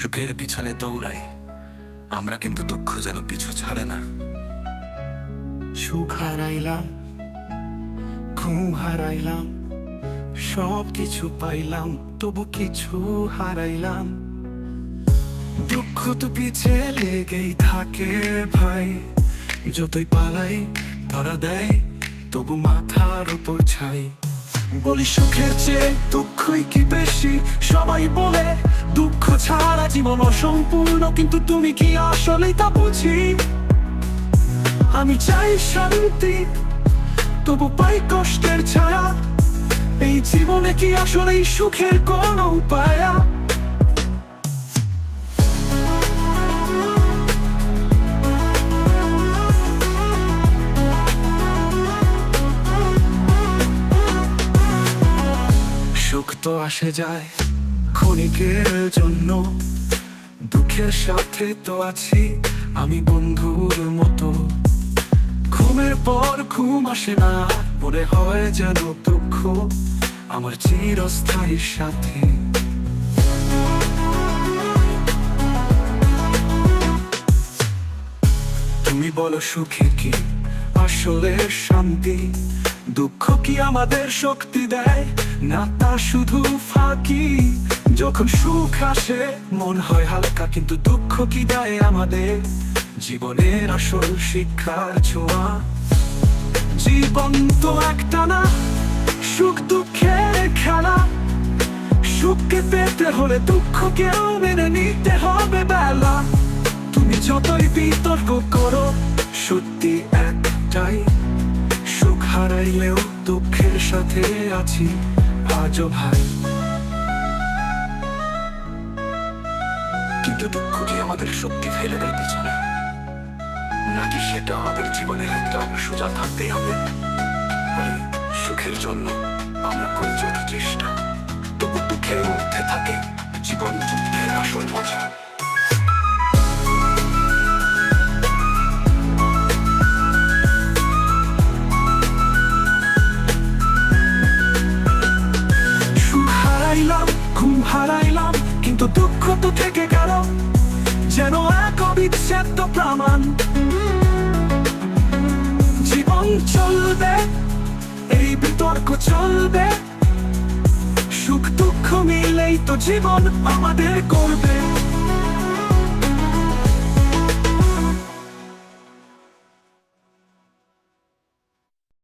সুখের পিছনে দৌড়াই। আমরা কিন্তু দুঃখ যেন পিছু ছাড়ে না। সুখ হারাইলাম, ঘুম হারাইলাম সব কিছু পাইলাম, তবু কিছু হারাইলাম। দুঃখ তো পিছে লেগেই থাকে ভাই, যতই পালাই ধরা দেয়, তবু মাথার উপর ছাই। বলি সুখের চেয়ে দুঃখই কি বেশি সবাই বলে দুঃখ ছাড়া জীবন অসম্পূর্ণ, কিন্তু তুমি কি আসলেই তা বুঝি? আমি চাই শান্তি, তবু পাই কষ্টের ছায়া, এই জীবনে কি আসলেই সুখের কোন উপায়? আসে যায় ক্ষণিকের জন্য। দুঃখের সাথে তো আছি আমি বন্ধুর মতো। ঘুমের পর ঘুম আসে না, মনে হয় যেন দুঃখ আমার চিরস্থায়ী সাথে। তুমি বলো সুখে কি আসলে শান্তি? দুঃখ কি আমাদের শক্তি দেয়? না তা শুধু ফাঁকি। যখন সুখ আসে, মন হয় হালকা, কিন্তু দুঃখ কি দেয় আমাদের? জীবনের আসল শিক্ষার ছোঁয়া। জীবন তো একটা না সুখ দুঃখের খেলা। সুখকে পেতে হলে দুঃখকেও মেনে নিতে হবে বেলা। তুমি যতই বিতর্ক করো, সত্যি একটাই। হারাইলেও দুঃখের সাথে আছি আজও ভাই। কিন্তু দুঃখ কি আমাদের শক্তি ফেলে দেয় পিছনে। নাকি সেটা আমাদের জীবনের একটা সোজা থাকতেই হবে? ভাই, সুখের জন্য আমরা করি যত চেষ্টা তবু দুঃখের মধ্যে থাকে জীবন যুদ্ধের আসল মজা। কিন্তু থেকে গেল যেন এক অবিচ্ছেদ্য প্রমাণ? জীবন চলবে, এই বিতর্ক চলবে। সুখ দুঃখ মিলেই তো জীবন আমাদের করবে